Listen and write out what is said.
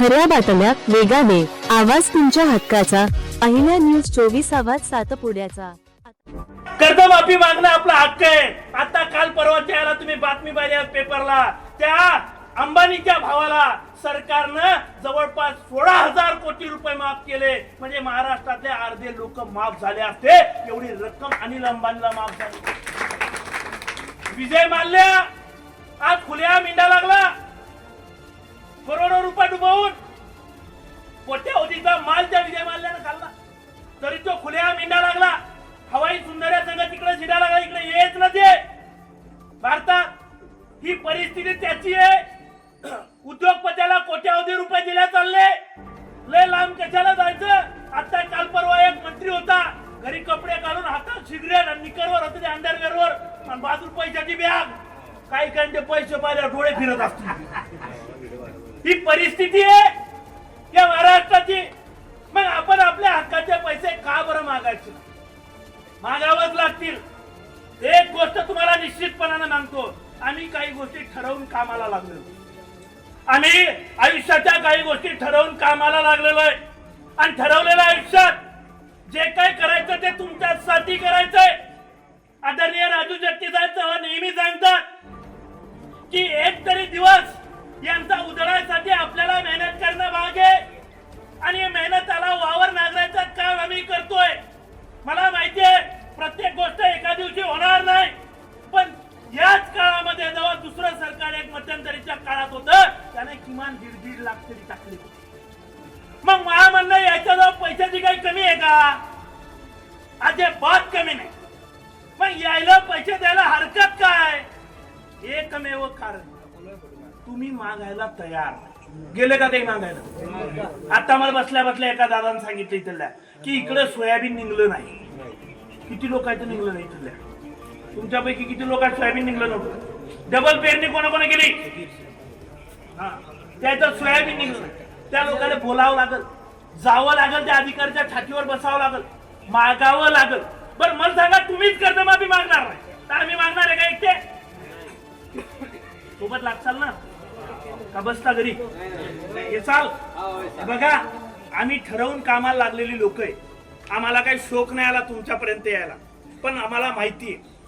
खऱ्या बातम्या वेगाने. आवाज तुमच्या हक्काचा. पहिल्या न्यूज चोवीस आवाज सातपुड्याचा कर्जमाफी मागणं आपला हक्क आहे. आता काल परवा त्याला तुम्ही बातमी पाहिली पेपरला. त्या अंबानीच्या भावाला सरकारनं जवळपास सोळा हजार कोटी रुपये माफ केले. म्हणजे महाराष्ट्रातले अर्धे लोक माफ झाले असते. एवढी रक्कम अनिल अंबानीला माफ झाली. विजय मानल्या आज खुल्या मिंडा लागला. करोडो रुपये डुबवून. परिस्थिती आहे. उद्योगपत्याला कोट्यावधी रुपये दिल्या चालले. लय लांब कशाला जायचं? आता काल परवा एक मंत्री होता. घरी कपडे घालून हातात सिगरेट आणि निकरवर होते अंडरवेअर वर आणि बाजू पैशाची बॅग काही काही ते पैसे पाहिल्या डोळे फिरत असतील. ही परिस्थिती आहे. या महाराष्ट्राची. मग आपण आपल्या हक्काचे पैसे का बरं मागायचे? मागावंच लागतील. एक गोष्ट तुम्हाला निश्चितपणानं सांगतो. आम्ही काही गोष्टी ठरवून कामाला लागलेलो. आम्ही आयुष्याच्या काही गोष्टी ठरवून कामाला लागलेलो आहे. आणि ठरवलेल्या आयुष्यात जे काय करायचं ते तुमच्यासाठी करायचंय. आदरणीय राजू जगतीसाहेब जायचं नेहमी काळात त्याने किमान दीड दीड लाख तरी टाकले. मग मला म्हणणं याच्याजवळ पैशाची काही कमी आहे का? अजिबात कमी नाही. मग यायला पैसे द्यायला हरकत काय? एकमेव कारण. तुम्ही मागायला तयार गेले का ते मागायला? आता मला बसल्या बसल्या एका दादाने सांगितलं इथल्या की इकडे सोयाबीन निघलं नाही. किती लोकांचं निघलं नाही इथल्या? तुमच्यापैकी किती लोकांचं सोयाबीन निघलं नव्हतं? डबल पेरणी कोणा कोणा केली? त्याचं सोयाबीन निघलं त्या लोकांना बोलावं लागल. जावं लागल त्या अधिकाऱ्याच्या छातीवर बसावं लागल. मागावं लागल. बरं मला सांगा तुम्हीच कर्जमाफी मागणार नाही. तर आम्ही मागणार आहे का एकटे? सोबत लागचाल ना? का बसता घरी? हे चाल. बघा आम्ही ठरवून कामाला लागलेली लोक आहे. आम्हाला काही शोक नाही आला तुमच्यापर्यंत यायला. पण आम्हाला माहिती आहे.